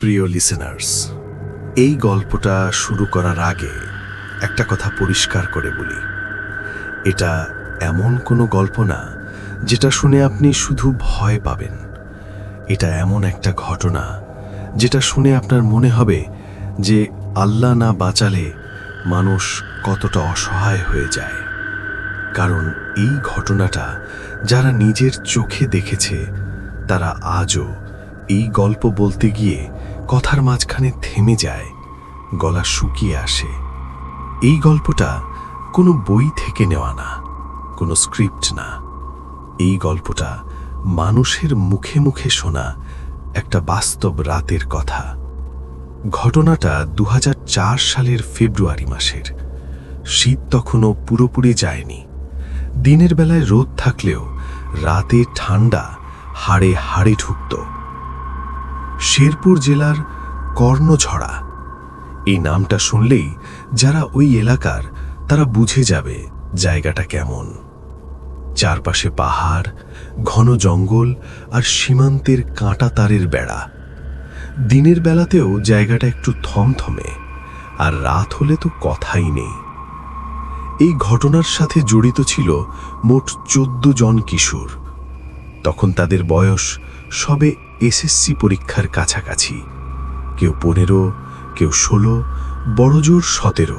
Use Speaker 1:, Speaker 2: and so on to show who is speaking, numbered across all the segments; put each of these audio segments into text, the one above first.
Speaker 1: প্রিয় লিসেনার্স এই গল্পটা শুরু করার আগে একটা কথা পরিষ্কার করে বলি। এটা এমন কোনো গল্প না, যেটা শুনে আপনি শুধু ভয় পাবেন। এটা এমন একটা ঘটনা, যেটা শুনে আপনার মনে হবে যে আল্লাহ না বাঁচালে মানুষ কতটা অসহায় হয়ে যায়। কারণ এই ঘটনাটা যারা নিজের চোখে দেখেছে, তারা আজও এই গল্প বলতে গিয়ে কথার মাঝখানে থেমে যায়, গলা শুকিয়ে আসে। এই গল্পটা কোনো বই থেকে নেওয়া না, কোনো স্ক্রিপ্ট না। এই গল্পটা মানুষের মুখে মুখে শোনা একটা বাস্তব রাতের কথা। ঘটনাটা দু হাজার চার সালের ফেব্রুয়ারি মাসের। শীত তখনও পুরোপুরি যায়নি। দিনের বেলায় রোদ থাকলেও রাতে ঠান্ডা হাড়ে হাড়ে ঢুকত। শেরপুর জেলার কর্ণঝড়া। এই নামটা শুনলেই যারা ওই এলাকার, তারা বুঝে যাবে জায়গাটা কেমন। চারপাশে পাহাড়, ঘন জঙ্গল আর সীমান্তের কাঁটা তারের বেড়া। দিনের বেলাতেও জায়গাটা একটু থমথমে, আর রাত হলে তো কথাই নেই। এই ঘটনার সাথে জড়িত ছিল মোট চোদ্দ জন কিশোর। তখন তাদের বয়স সবে এসএসসি পরীক্ষার কাছাকাছি। কেউ পনেরো, কেউ ষোলো বড়জোর সতেরো।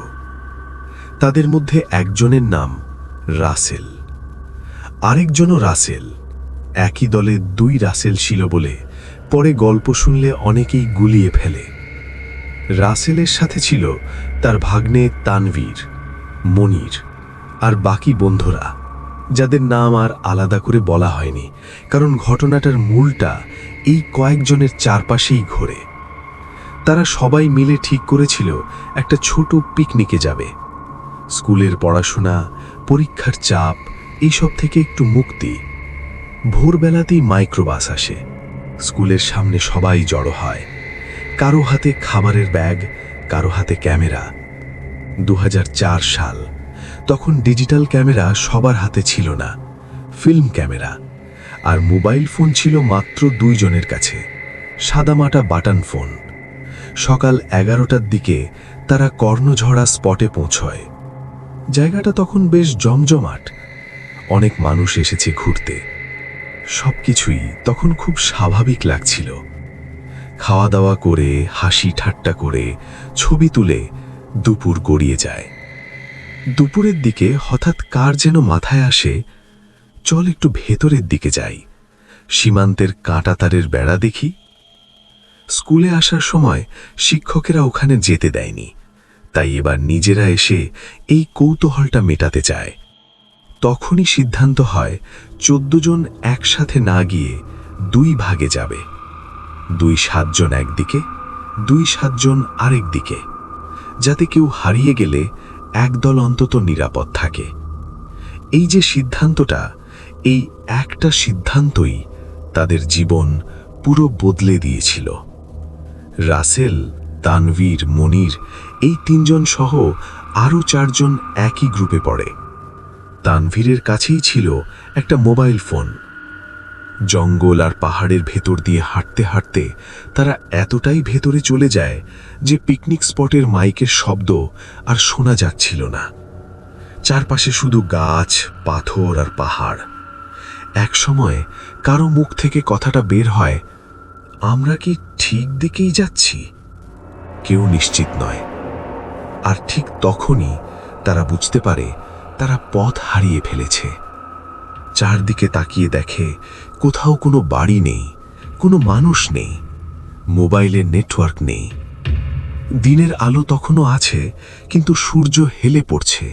Speaker 1: তাদের মধ্যে একজনের নাম রাসেল। আরেকজনও রাসেল। একই দলে দুই রাসেল ছিল বলে পরে গল্প শুনলে অনেকেই গুলিয়ে ফেলে। রাসেলের সাথে ছিল তার ভাগ্নে তানভীর, মনির আর বাকি বন্ধুরা। যাদের নাম আর আলাদা করে বলা হয়নি, কারণ ঘটনাটার মূলটা এই কয়েকজনের চারপাশেই ঘোরে। তারা সবাই মিলে ঠিক করেছিল একটা ছোট পিকনিকে যাবে। স্কুলের পড়াশোনা, পরীক্ষার চাপ, এইসব থেকে একটু মুক্তি। ভোরবেলাতেই মাইক্রোবাস আসে। স্কুলের সামনে সবাই জড়ো হয়। কারও হাতে খাবারের ব্যাগ, কারও হাতে ক্যামেরা। দু হাজার চার সাল। তখন ডিজিটাল ক্যামেরা সবার হাতে ছিল না, ফিল্ম ক্যামেরা, আর মোবাইল ফোন ছিল মাত্র দুইজনের কাছে, সাদামাটা বাটন ফোন। সকাল এগারোটার দিকে তারা কর্ণঝড়া স্পটে পৌঁছয়। জায়গাটা তখন বেশ জমজমাট, অনেক মানুষ এসেছে ঘুরতে। সবকিছুই তখন খুব স্বাভাবিক লাগছিল। খাওয়া দাওয়া করে, হাসি ঠাট্টা করে, ছবি তুলে দুপুর গড়িয়ে যায়। দুপুরের দিকে হঠাৎ কার যেন মাথায় আসে, চল একটু ভেতরের দিকে যাই। সীমান্তের কাঁটাতারের বেড়া দেখি। স্কুলে আসার সময় শিক্ষকেরা ওখানে যেতে দেয়নি। তাই এবার নিজেরা এসে এই কৌতূহলটা মেটাতে চায়। তখনই সিদ্ধান্ত হয়, চোদ্দ জন একসাথে না গিয়ে দুই ভাগে যাবে। দুই সাতজন একদিকে, দুই সাতজন আরেক দিকে। যাতে কেউ হারিয়ে গেলে একদল অন্তত নিরাপদ থাকে। এই যে সিদ্ধান্তটা, এই একটা সিদ্ধান্তই তাদের জীবন পুরো বদলে দিয়েছিল। রাসেল, তানভীর, মনির, এই তিনজন সহ আরও চারজন একই গ্রুপে পড়ে। তানভীরের কাছেই ছিল একটা মোবাইল ফোন। জঙ্গল আর পাহাড়ের ভেতর দিয়ে হাঁটতে হাঁটতে তারা এতটাই ভেতরে চলে যায় যে পিকনিক স্পটের মাইকের শব্দ আর শোনা যাচ্ছিল না। চারপাশে শুধু গাছ, পাথর আর পাহাড়। এক সময় কারও মুখ থেকে কথাটা বের হয়, আমরা কি ঠিক দিকেই যাচ্ছি? কেউ নিশ্চিত নয়। আর ঠিক তখনই তারা বুঝতে পারে তারা পথ হারিয়ে ফেলেছে। চারদিকে তাকিয়ে দেখে কোথাও কোনো বাড়ি নেই, কোনো মানুষ নেই, মোবাইলের নেটওয়ার্ক নেই। দিনের আলো তখনও আছে, কিন্তু সূর্য হেলে পড়ছে।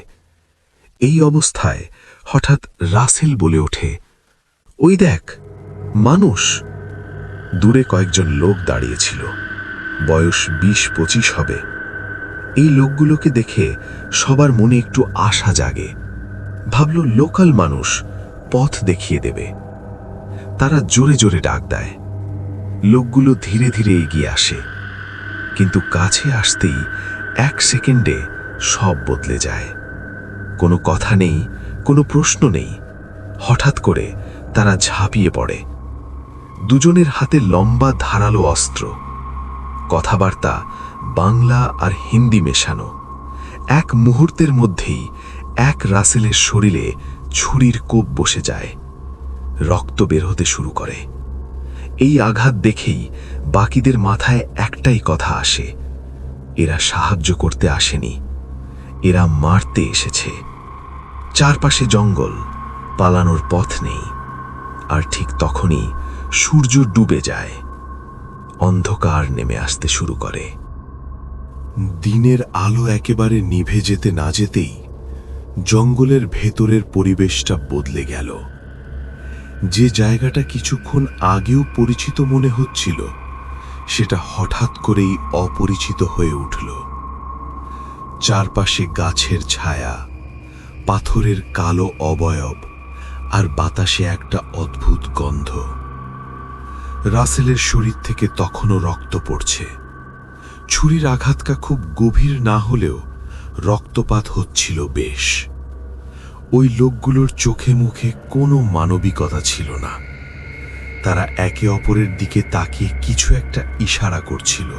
Speaker 1: এই অবস্থায় হঠাৎ রাসেল বলে ওঠে, ওই দেখ, মানুষ। দূরে কয়েকজন লোক দাঁড়িয়েছিল বয়স বিশ পঁচিশ হবে। এই লোকগুলোকে দেখে সবার মনে একটু আশা জাগে। ভাবল, লোকাল মানুষ পথ দেখিয়ে দেবে। তারা জোরে জোরে ডাক দেয়। লোকগুলো ধীরে ধীরে এগিয়ে আসে। কিন্তু কাছে আসতেই এক সেকেন্ডে সব বদলে যায়। কোনো কথা নেই, কোনো প্রশ্ন নেই। হঠাৎ করে তারা ঝাঁপিয়ে পড়ে। দুজনের হাতে লম্বা ধারালো অস্ত্র। কথাবার্তা বাংলা আর হিন্দি মেশানো। এক মুহূর্তের মধ্যেই এক রাসেলের শরীরে ছুরির কোপ বসে যায়, রক্ত বের হতে শুরু করে। এই আঘাত দেখেই বাকিদের মাথায় একটাই কথা আসে, এরা সাহায্য করতে আসেনি, এরা মারতে এসেছে। চারপাশে জঙ্গল, পালানোর পথ নেই, আর ঠিক তখনই সূর্য ডুবে যায়, অন্ধকার নেমে আসতে শুরু করে। দিনের আলো একেবারে নিভে যেতে না যেতেই জঙ্গলের ভেতরের পরিবেশটা বদলে গেল। যে জায়গাটা কিছুক্ষণ আগেও পরিচিত মনে হচ্ছিল, সেটা হঠাৎ করেই অপরিচিত হয়ে উঠল। চারপাশে গাছের ছায়া, পাথরের কালো অবয়ব আর বাতাসে একটা অদ্ভুত গন্ধ। রাসেলের শরীর থেকে তখনও রক্ত পড়ছে। ছুরির আঘাতটা খুব গভীর না হলেও রক্তপাত হচ্ছিল বেশ। ওই লোকগুলোর চোখে মুখে কোনো মানবিকতা ছিল না। তারা একে অপরের দিকে তাকিয়ে কিছু একটা ইশারা করছিল।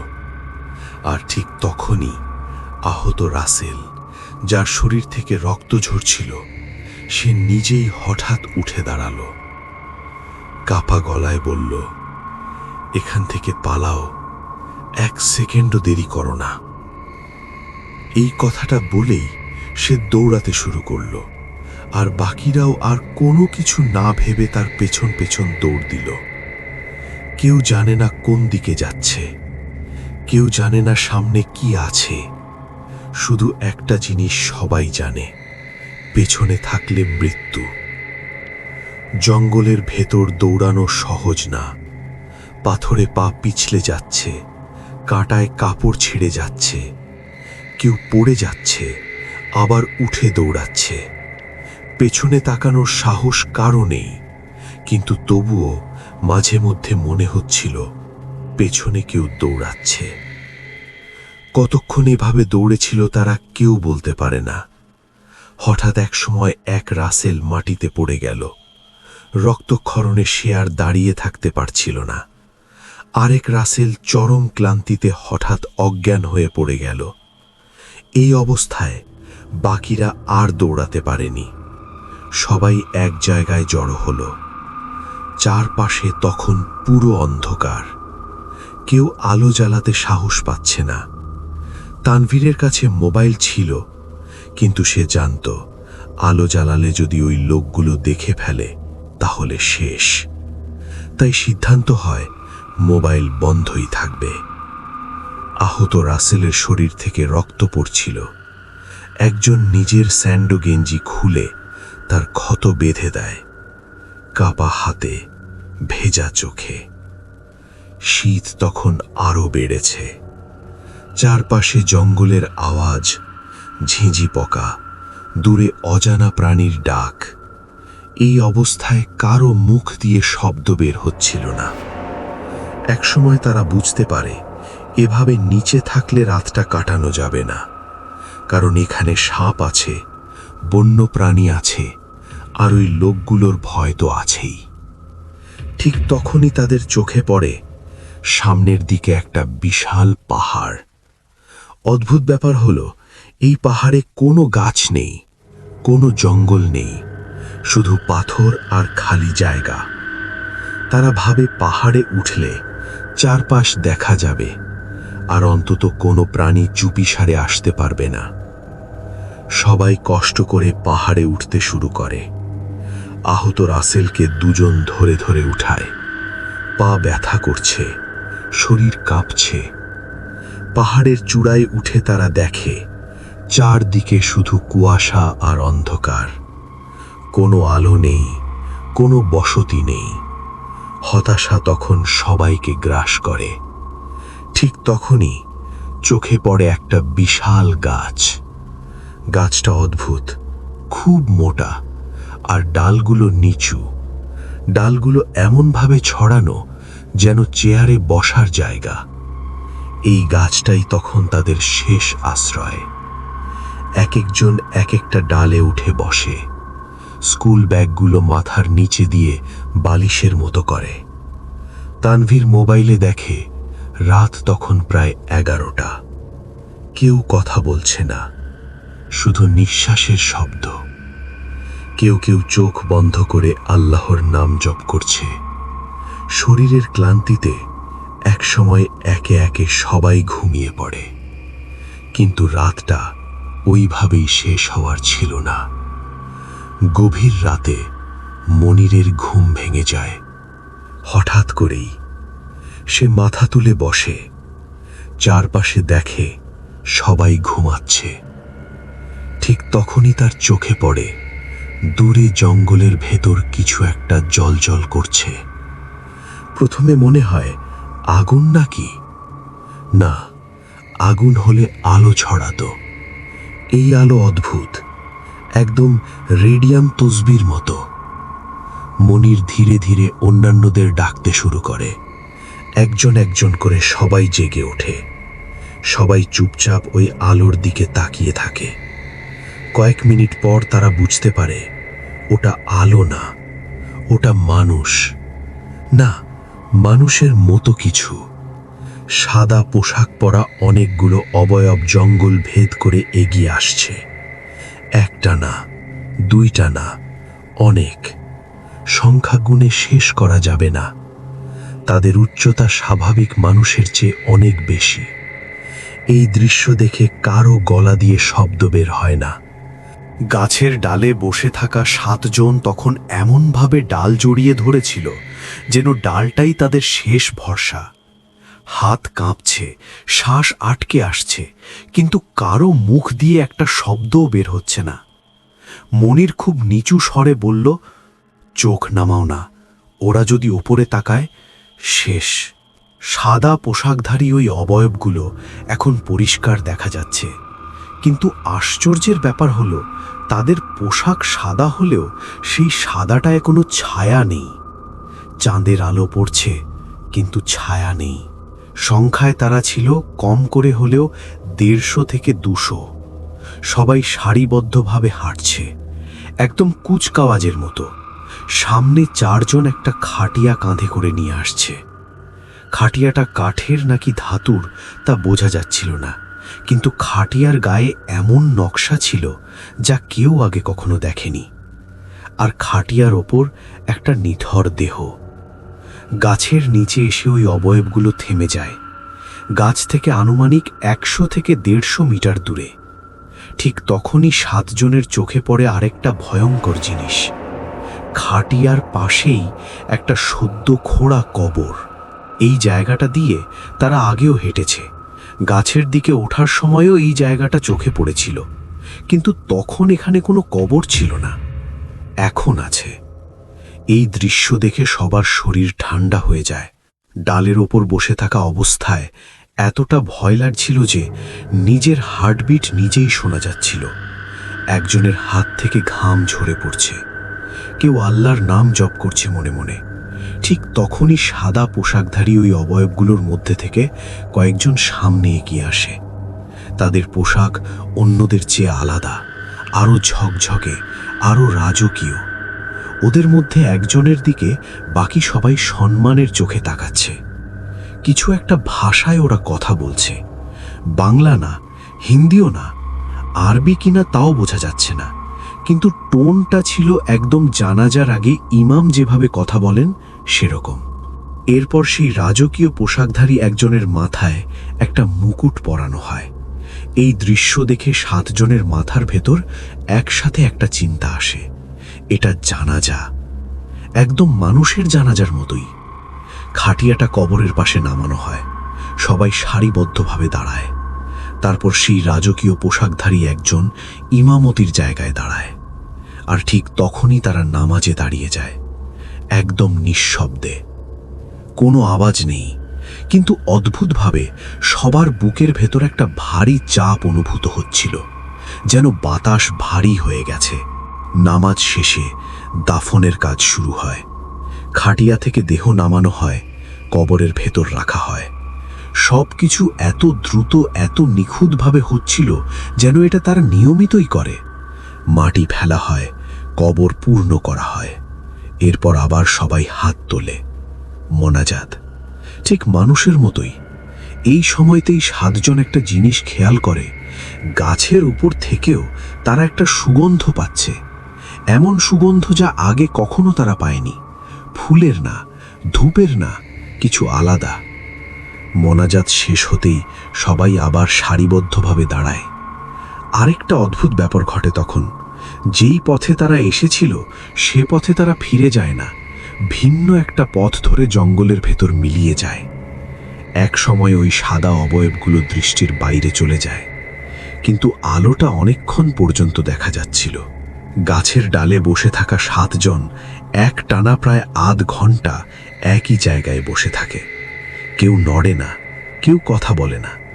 Speaker 1: আর ঠিক তখনই আহত রাসেল, যার শরীর থেকে রক্ত ঝরছিল, সে নিজেই হঠাৎ উঠে দাঁড়াল। কাপা গলায় বলল, এখান থেকে পালাও। এক সেকেন্ডও দেরি করো না। এই কথাটা বলেই সে দৌড়াতে শুরু করল, আর বাকিরাও আর কোনো কিছু না ভেবে তার পেছন পেছন দৌড় দিল। কেউ জানে না কোন দিকে যাচ্ছে, কেউ জানে না সামনে কি আছে, শুধু একটা জিনিস সবাই জানে, পেছনে থাকলে মৃত্যু। জঙ্গলের ভেতর দৌড়ানো সহজ না, পাথরে পা পিছলে যাচ্ছে, কাঁটায় কাপড় ছিঁড়ে যাচ্ছে কেউ পড়ে যাচ্ছে, আবার উঠে দৌড়াচ্ছে। পেছনে তাকানোর সাহস কারও নেই, কিন্তু তবুও মাঝে মধ্যে মনে হচ্ছিল, পেছনে কেউ দৌড়াচ্ছে। কতক্ষণ এভাবে দৌড়েছিল তারা কেউ বলতে পারে না। হঠাৎ এক সময় এক রাসেল মাটিতে পড়ে গেল। রক্তক্ষরণে সে আর দাঁড়িয়ে থাকতে পারছিল না। আরেক রাসেল চরম ক্লান্তিতে হঠাৎ অজ্ঞান হয়ে পড়ে গেল। এই অবস্থায় বাকিরা আর দৌড়াতে পারেনি। সবাই এক জায়গায় জড়ো হলো। চারপাশে তখন পুরো অন্ধকার। কেউ আলো জ্বালাতে সাহস পাচ্ছে না। তানভীরের কাছে মোবাইল ছিল, কিন্তু সে জানত, আলো জ্বালালে যদি ওই লোকগুলো দেখে ফেলে, তাহলে শেষ। তাই সিদ্ধান্ত হয়, মোবাইল বন্ধই থাকবে। আহত রাসেলের শরীর থেকে রক্ত পড়ছিল। একজন নিজের স্যান্ডো গেঞ্জি খুলে তার ক্ষত বেঁধে দেয়। কাপা হাতে, ভেজা চোখে। শীত তখন আরও বেড়েছে। চারপাশে জঙ্গলের আওয়াজ, ঝিঁঝি পকা, দূরে অজানা প্রাণীর ডাক। এই অবস্থায় কারও মুখ দিয়ে শব্দ বের হচ্ছিল না। একসময় তারা বুঝতে পারে এভাবে নিচে থাকলে রাতটা কাটানো যাবে না। কারণ এখানে সাপ আছে বন্য প্রাণী আছে, আর ওই লোকগুলোর ভয় তো আছেই। ঠিক তখনই তাদের চোখে পড়ে সামনের দিকে একটা বিশাল পাহাড়। অদ্ভুত ব্যাপার হলো, এই পাহাড়ে কোনো গাছ নেই, কোনো জঙ্গল নেই, শুধু পাথর আর খালি জায়গা। তারা ভাবে পাহাড়ে উঠলে চারপাশ দেখা যাবে। আর অন্তত কোনো প্রাণী চুপি সারে আসতে পারবে না। সবাই কষ্ট করে পাহাড়ে উঠতে শুরু করে। আহত রাসেলকে দুজন ধরে ধরে উঠায়। পা ব্যথা করছে, শরীর কাঁপছে। পাহাড়ের চূড়ায় উঠে তারা দেখে, চারদিকে শুধু কুয়াশা আর অন্ধকার। কোনো আলো নেই, কোনো বসতি নেই। হতাশা তখন সবাইকে গ্রাস করে। ঠিক তখনই চোখে পড়ে একটা বিশাল গাছ। গাছটা অদ্ভুত, খুব মোটা, আর ডালগুলো নিচু। ডালগুলো এমনভাবে ছড়ানো যেন চেয়ারে বসার জায়গা। এই গাছটাই তখন তাদের শেষ আশ্রয়। এক একজন এক একটা ডালে উঠে বসে। স্কুল ব্যাগগুলো মাথার নিচে দিয়ে বালিশের মতো করে। তানভীর মোবাইলে দেখে রাত তখন প্রায় এগারোটা। কেউ কথা বলছে না, শুধু নিঃশ্বাসের শব্দ। কেউ কেউ চোখ বন্ধ করে আল্লাহর নাম জপ করছে। শরীরের ক্লান্তিতে একসময় একে একে সবাই ঘুমিয়ে পড়ে। কিন্তু রাতটা ওইভাবেই শেষ হওয়ার ছিল না। গভীর রাতে মনিরের ঘুম ভেঙে যায়। হঠাৎ করেই সে মাথা তুলে বসে। চারপাশে দেখে সবাই ঘুমাচ্ছে। ঠিক তখনই তার চোখে পড়ে, দূরে জঙ্গলের ভেতর কিছু একটা জলজল করছে। প্রথমে মনে হয়, আগুন নাকি? না, আগুন হলে আলো ছড়াতো। এই আলো অদ্ভুত, একদম রেডিয়াম তসবির মতো। মনির ধীরে ধীরে অন্যান্যদের ডাকতে শুরু করে। একজন একজন করে সবাই জেগে ওঠে। সবাই চুপচাপ ওই আলোর দিকে তাকিয়ে থাকে। কয়েক মিনিট পর তারা বুঝতে পারে, ওটা আলো না, ওটা মানুষ। না, মানুষের মতো কিছু। সাদা পোশাক পরা অনেকগুলো অবয়ব জঙ্গল ভেদ করে এগিয়ে আসছে। একটা না, দুইটা না, অনেক। সংখ্যাগুণে শেষ করা যাবে না। তাদের উচ্চতা স্বাভাবিক মানুষের চেয়ে অনেক বেশি। এই দৃশ্য দেখে কারও গলা দিয়ে শব্দ বের হয় না। গাছের ডালে বসে থাকা সাতজন তখন এমনভাবে ডাল জড়িয়ে ধরেছিল যেন ডালটাই তাদের শেষ ভরসা। হাত কাঁপছে, শ্বাস আটকে আসছে, কিন্তু কারও মুখ দিয়ে একটা শব্দও বের হচ্ছে না। মনির খুব নিচু স্বরে বলল, চোখ নামাও না, ওরা যদি ওপরে তাকায় শেষ। সাদা পোশাকধারী ওই অবয়বগুলো এখন পরিষ্কার দেখা যাচ্ছে। কিন্তু আশ্চর্যের ব্যাপার হলো, তাদের পোশাক সাদা হলেও সেই সাদাটায় কোনো ছায়া নেই। চাঁদের আলো পড়ছে, কিন্তু ছায়া নেই। সংখ্যায় তারা ছিল কম করে হলেও দেড়শো থেকে দুশো। সবাই সারিবদ্ধভাবে হাঁটছে, একদম কুচকাওয়াজের মতো। সামনে চারজন একটা খাটিয়া কাঁধে করে নিয়ে আসছে। খাটিয়াটা কাঠের নাকি ধাতুর তা বোঝা যাচ্ছিল না, কিন্তু খাটিয়ার গায়ে এমন নকশা ছিল যা কেউ আগে কখনো দেখেনি। আর খাটিয়ার ওপর একটা নিথর দেহ। গাছের নিচে এসে ওই অবয়বগুলো থেমে যায়। গাছ থেকে আনুমানিক একশো থেকে দেড়শো মিটার দূরে। ঠিক তখনই সাতজনের চোখে পড়ে আরেকটা ভয়ঙ্কর জিনিস। খাটিয়ার পাশেই একটা সদ্য খোঁড়া কবর। এই জায়গাটা দিয়ে তারা আগেও হেঁটেছে। গাছের দিকে ওঠার সময়ও এই জায়গাটা চোখে পড়েছিল। কিন্তু তখন এখানে কোনো কবর ছিল না। এখন আছে। এই দৃশ্য দেখে সবার শরীর ঠান্ডা হয়ে যায়। ডালের ওপর বসে থাকা অবস্থায় এতটা ভয় লাগছিল যে নিজের হার্টবিট নিজেই শোনা যাচ্ছিল। একজনের হাত থেকে ঘাম ঝরে পড়ছে। কেউ আল্লাহর নাম জপ করছে মনে মনে। ঠিক তখনই সাদা পোশাকধারী ওই অবয়বগুলোর মধ্যে থেকে কয়েকজন সামনে এগিয়ে আসে। তাদের পোশাক অন্যদের চেয়ে আলাদা, আরও ঝকঝকে, আরও রাজকীয়। ওদের মধ্যে একজনের দিকে বাকি সবাই সম্মানের চোখে তাকাচ্ছে। কিছু একটা ভাষায় ওরা কথা বলছে। বাংলা না, হিন্দিও না, আরবি কিনা তাও বোঝা যাচ্ছে না। কিন্তু টোনটা ছিল একদম জানাজার আগে ইমাম যেভাবে কথা বলেন, সেরকম। এরপর সেই রাজকীয় পোশাকধারী একজনের মাথায় একটা মুকুট পরানো হয়। এই দৃশ্য দেখে সাতজনের মাথার ভেতর একসাথে একটা চিন্তা আসে। এটা জানাজা। একদম মানুষের জানাজার মতোই। খাটিয়াটা কবরের পাশে নামানো হয়। সবাই সারিবদ্ধভাবে দাঁড়ায়। তারপর সেই রাজকীয় পোশাকধারী একজন ইমামতির জায়গায় দাঁড়ায়। আর ঠিক তখনই তারা নামাজে দাঁড়িয়ে যায়। একদম নিঃশব্দে। কোনো আওয়াজ নেই, কিন্তু অদ্ভুতভাবে সবার বুকের ভেতর একটা ভারী চাপ অনুভূত হচ্ছিল, যেন বাতাস ভারী হয়ে গেছে। নামাজ শেষে দাফনের কাজ শুরু হয়। খাটিয়া থেকে দেহ নামানো হয়, কবরের ভেতর রাখা হয়। সব কিছু এত দ্রুত, এত নিখুঁতভাবে হচ্ছিল যেন এটা তারা নিয়মিতই করে। মাটি ফেলা হয়, কবর পূর্ণ করা হয়। এরপর আবার সবাই হাত তোলে। মোনাজাত। ঠিক মানুষের মতোই।
Speaker 2: এই সময়তেই সাতজন একটা জিনিস খেয়াল করে, গাছের উপর থেকেও তারা একটা সুগন্ধ পাচ্ছে। এমন সুগন্ধ যা আগে কখনো তারা পায়নি। ফুলের না, ধূপের না, কিছু আলাদা। মনাজাত শেষ হতেই সবাই আবার সারিবদ্ধভাবে দাঁড়ায়। আরেকটা অদ্ভুত ব্যাপার ঘটে তখন। যেই পথে তারা এসেছিল, সে পথে তারা ফিরে যায় না। ভিন্ন একটা পথ ধরে জঙ্গলের ভেতর মিলিয়ে যায়। এক সময় ওই সাদা অবয়বগুলো দৃষ্টির বাইরে চলে যায়। কিন্তু আলোটা অনেকক্ষণ পর্যন্ত দেখা যাচ্ছিল। গাছের ডালে বসে থাকা সাতজন, এক টানা প্রায় আধ ঘণ্টা একই জায়গায় বসে থাকে। কেউ নড়ে না, কেউ কথা বলে না।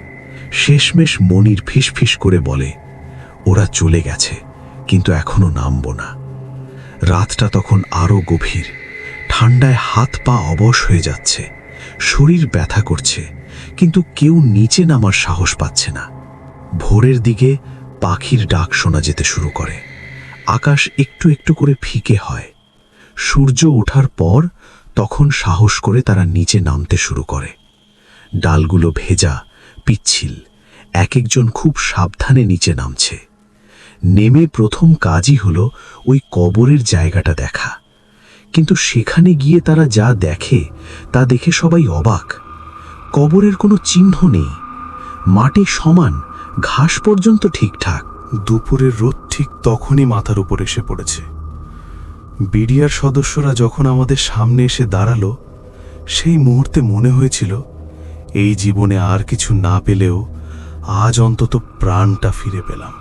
Speaker 2: শেষমেশ মনির ফিসফিস করে বলে ওরা চলে গেছে, কিন্তু এখনও নামব না। রাতটা তখন আরও গভীর। ঠান্ডায় হাত পা অবশ হয়ে যাচ্ছে, শরীর ব্যথা করছে, কিন্তু কেউ নিচে নামার সাহস পাচ্ছে না। ভোরের দিকে পাখির ডাক শোনা যেতে শুরু করে। আকাশ একটু একটু করে ফিকে হয়। সূর্য ওঠার পর তখন সাহস করে তারা নিচে নামতে শুরু করে। ডালগুলো ভেজা, পিচ্ছিল। এক একজন খুব সাবধানে নিচে নামছে। নেমে প্রথম কাজই হলো ওই কবরের জায়গাটা দেখা। কিন্তু সেখানে গিয়ে তারা যা দেখে, তা দেখে সবাই অবাক। কবরের কোনো চিহ্ন নেই। মাটি সমান, ঘাস পর্যন্ত ঠিকঠাক।
Speaker 1: দুপুরের রোদ ঠিক তখনই মাথার উপর এসে পড়েছে। বিডিআর সদস্যরা যখন আমাদের সামনে এসে দাঁড়াল, সেই মুহূর্তে মনে হয়েছিল, এই জীবনে আর কিছু না পেলেও আজ অন্তত প্রাণটা ফিরে পেলাম।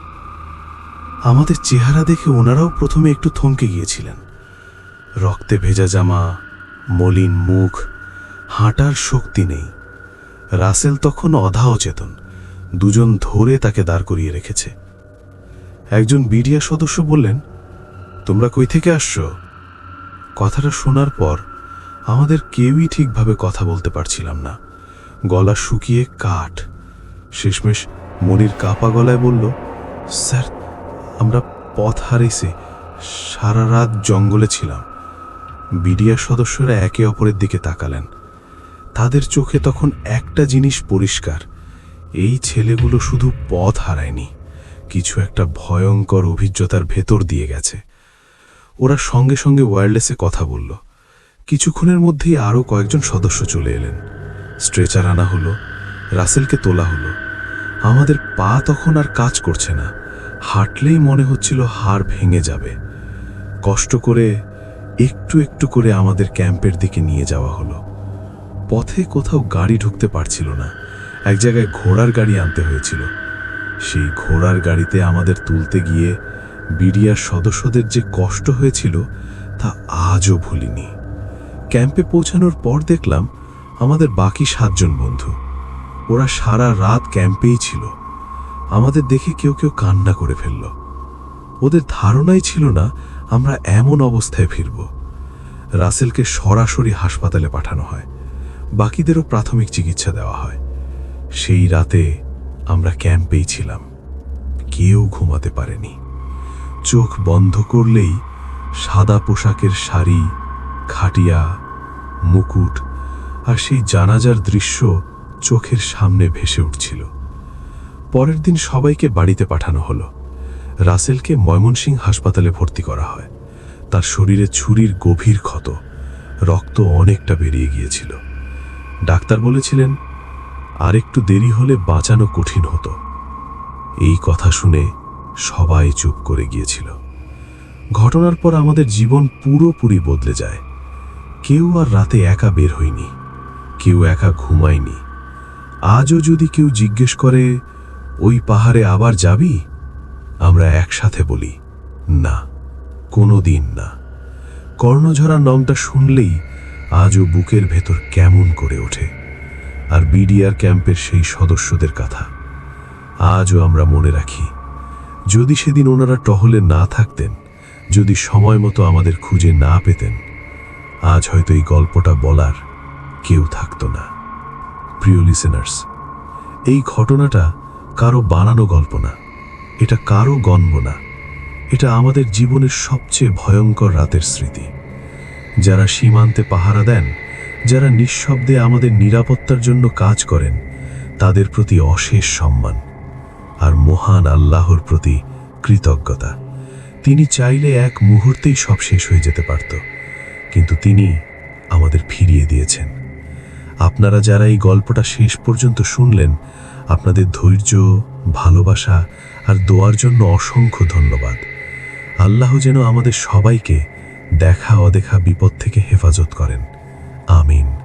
Speaker 1: আমাদের চেহারা দেখে ওনারাও প্রথমে একটু থমকে গিয়েছিলেন। রক্তে ভেজা জামা, মলিন মুখ, হাঁটার শক্তি নেই। রাসেল তখন অধা অচেতন, দুজন ধরে তাকে দাঁড় করিয়ে রেখেছে। একজন বিডিআর সদস্য বললেন, তোমরা কই থেকে আসছো? কথাটা শোনার পর আমাদের কেউই ঠিকভাবে কথা বলতে পারছিলাম না। গলা শুকিয়ে কাঠ। শেষমেশ মনির কাপা গলায় বলল, স্যার আমরা পথ হারিয়েছি সারা রাত জঙ্গলে ছিলাম। বিডিআর সদস্যরা একে অপরের দিকে তাকালেন। তাদের চোখে তখন একটা জিনিস পরিষ্কার, এই ছেলেগুলো শুধু পথ হারায়নি, কিছু একটা ভয়ঙ্কর অভিজ্ঞতার ভেতর দিয়ে গেছে। ওরা সঙ্গে সঙ্গে ওয়্যারলেসে কথা বলল। কিছুক্ষণের মধ্যেই আরও কয়েকজন সদস্য চলে এলেন। স্ট্রেচার আনা হলো, রাসেলকে তোলা হলো। আমাদের পা তখন আর কাজ করছে না। হাঁটলেই মনে হচ্ছিল হাড় ভেঙে যাবে। কষ্ট করে একটু একটু করে আমাদের ক্যাম্পের দিকে নিয়ে যাওয়া হলো। পথে কোথাও গাড়ি ঢুকতে পারছিল না। এক জায়গায় ঘোড়ার গাড়ি আনতে হয়েছিল। সেই ঘোড়ার গাড়িতে আমাদের তুলতে গিয়ে বিডিআর সদস্যদের যে কষ্ট হয়েছিল তা আজও ভুলিনি। ক্যাম্পে পৌঁছানোর পর দেখলাম আমাদের বাকি সাতজন বন্ধু। ওরা সারা রাত ক্যাম্পেই ছিল। আমাদের দেখে কেউ কেউ কান্না করে ফেলল। ওদের ধারণাই ছিল না আমরা এমন অবস্থায় ফিরব। রাসেলকে সরাসরি হাসপাতালে পাঠানো হয়। বাকিদেরও প্রাথমিক চিকিৎসা দেওয়া হয়। সেই রাতে আমরা ক্যাম্পেই ছিলাম। কেউ ঘুমাতে পারেনি। চোখ বন্ধ করলেই সাদা পোশাকের শাড়ি, খাটিয়া, মুকুট আর সেই জানাজার দৃশ্য চোখের সামনে ভেসে উঠছিল। পরের দিন সবাইকে বাড়িতে পাঠানো হলো। রাসেলকে ময়মনসিং হাসপাতালে ভর্তি করা হয়। তার শরীরে ছুরির গভীর ক্ষত। রক্ত অনেকটা বেরিয়ে গিয়েছিল। ডাক্তার বলেছিলেন আর একটু দেরি হলে বাঁচানো কঠিন হতো। এই কথা শুনে সবাই চুপ করে গিয়েছিল। ঘটনার পর আমাদের জীবন পুরোপুরি বদলে যায়। কেউ আর রাতে একা বের হয়নি। কেউ একা ঘুমায়নি। আজও যদি কেউ জিজ্ঞেস করে ওই পাহাড়ে আবার যাবি? আমরা একসাথে বলি, না কোনো দিন না। কর্ণঝরা নংটা শুনলেই আজও বুকের ভেতর কেমন করে ওঠে, আর বিডিআর ক্যাম্পের সেই সদস্যদের কথা। আজও আমরা মনে রাখি, যদি সেদিন ওনারা টহলে না থাকতেন, যদি সময় মতো আমাদের খুঁজে না পেতেন, আজ হয়তো এই গল্পটা বলার কেউ থাকতো না। প্রিয় লিসেনার্স এই ঘটনাটা কারও বানানো গল্প না। এটা কারও গণ্য না। এটা আমাদের জীবনের সবচেয়ে ভয়ঙ্কর রাতের স্মৃতি। যারা সীমান্তে পাহারা দেন, যারা নিঃশব্দে আমাদের নিরাপত্তার জন্য কাজ করেন,
Speaker 2: তাদের প্রতি অশেষ সম্মান আর মহান আল্লাহর প্রতি কৃতজ্ঞতা। তিনি চাইলে এক মুহূর্তেই সব শেষ হয়ে যেতে পারত, কিন্তু তিনি আমাদের ফিরিয়ে দিয়েছেন। আপনারা যারা এই গল্পটা শেষ পর্যন্ত শুনলেন আপনাদের ধৈর্য, ভালোবাসা আর দোয়ার জন্য অসংখ্য ধন্যবাদ। আল্লাহ যেন আমাদের সবাইকে দেখা অদেখা বিপদ থেকে হেফাজত করেন। আমিন।